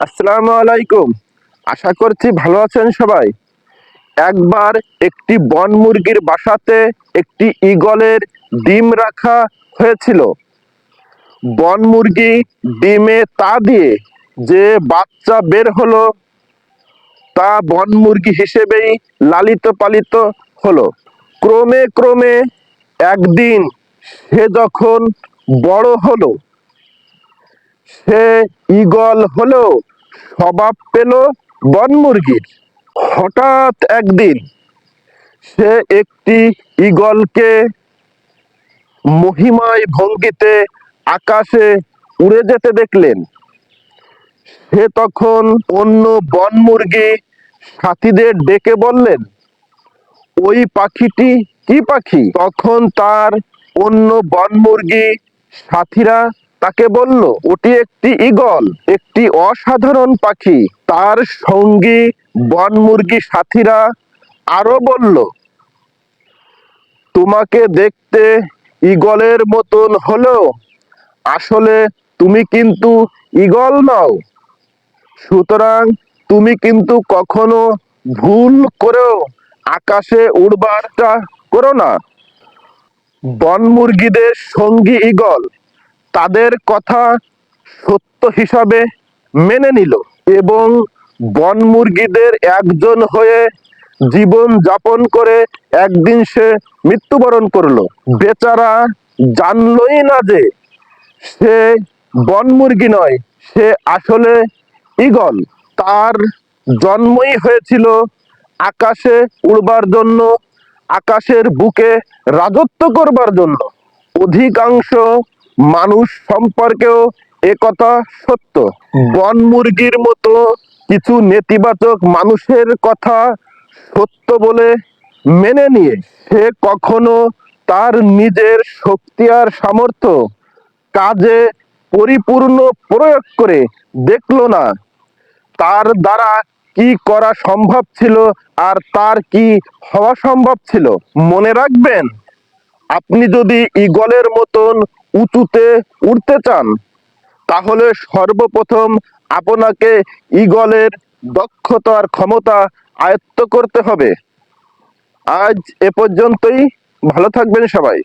আসসালামু আলাইকুম। আশা করছি ভালো আছেন সবাই। একবার একটি বন মুরগির বাসাতে একটি ঈগলের ডিম রাখা হয়েছিল। বন মুরগি ডিমে তা দিয়ে যে বাচ্চা বের হলো, তা বন মুরগি হিসেবেই লালিত পালিত হলো। ক্রমে ক্রমে একদিন সে যখন বড় হলো সে ঈগল হলেও স্বভাব পেল বন মুরগির। হঠাৎ একদিন সে একটি ঈগলকে মহিমায় ভঙ্গিতে আকাশে উড়ে যেতে দেখলেন। সে তখন অন্য বন মুরগি সাথীদের ডেকে বললেন, ওই পাখিটি কি পাখি? তখন তার অন্য বন মুরগি সাথীরা তাকে বলল, ওটি একটি ঈগল, একটি অসাধারণ পাখি। তার সঙ্গী বনমুরগি সাথীরা আরও বলল, তোমাকে দেখতে ঈগলের মতন হলেও আসলে তুমি কিন্তু ঈগল নও। সুতরাং তুমি কিন্তু কখনো ভুল করেও আকাশে উড়বারটা করো না। বনমুরগিদের সঙ্গী ঈগল তাদের কথা সত্য হিসাবে মেনে নিল এবং বন মুরগিদের একজন হয়ে জীবন যাপন করে একদিন সে মৃত্যুবরণ করল। বেচারা জানলই না যে সে বন মুরগি নয়, সে আসলে ঈগল। তার জন্মই হয়েছিল আকাশে উড়বার জন্য, আকাশের বুকে রাজত্ব করবার জন্য। অধিকাংশ মানুষ সম্পর্কেও একথা সত্য। বন মুরগির মতো কিছু নেতিবাচক মানুষের কথা সত্য বলে মেনে নিয়ে সে কখনো তার নিজের শক্তি আর সামর্থ্য কাজে পরিপূর্ণ প্রয়োগ করে দেখল না। তার দ্বারা কি করা সম্ভব ছিল আর তার কি হওয়া সম্ভব ছিল মনে রাখবেন? আপনি যদি ঈগলের মতন উঁচুতে উঠতে চান, তাহলে সর্বপ্রথম আপনাকে ইগলের দক্ষতার ক্ষমতা আয়ত্ত করতে হবে। আজ এ পর্যন্তই, ভালো থাকবেন সবাই।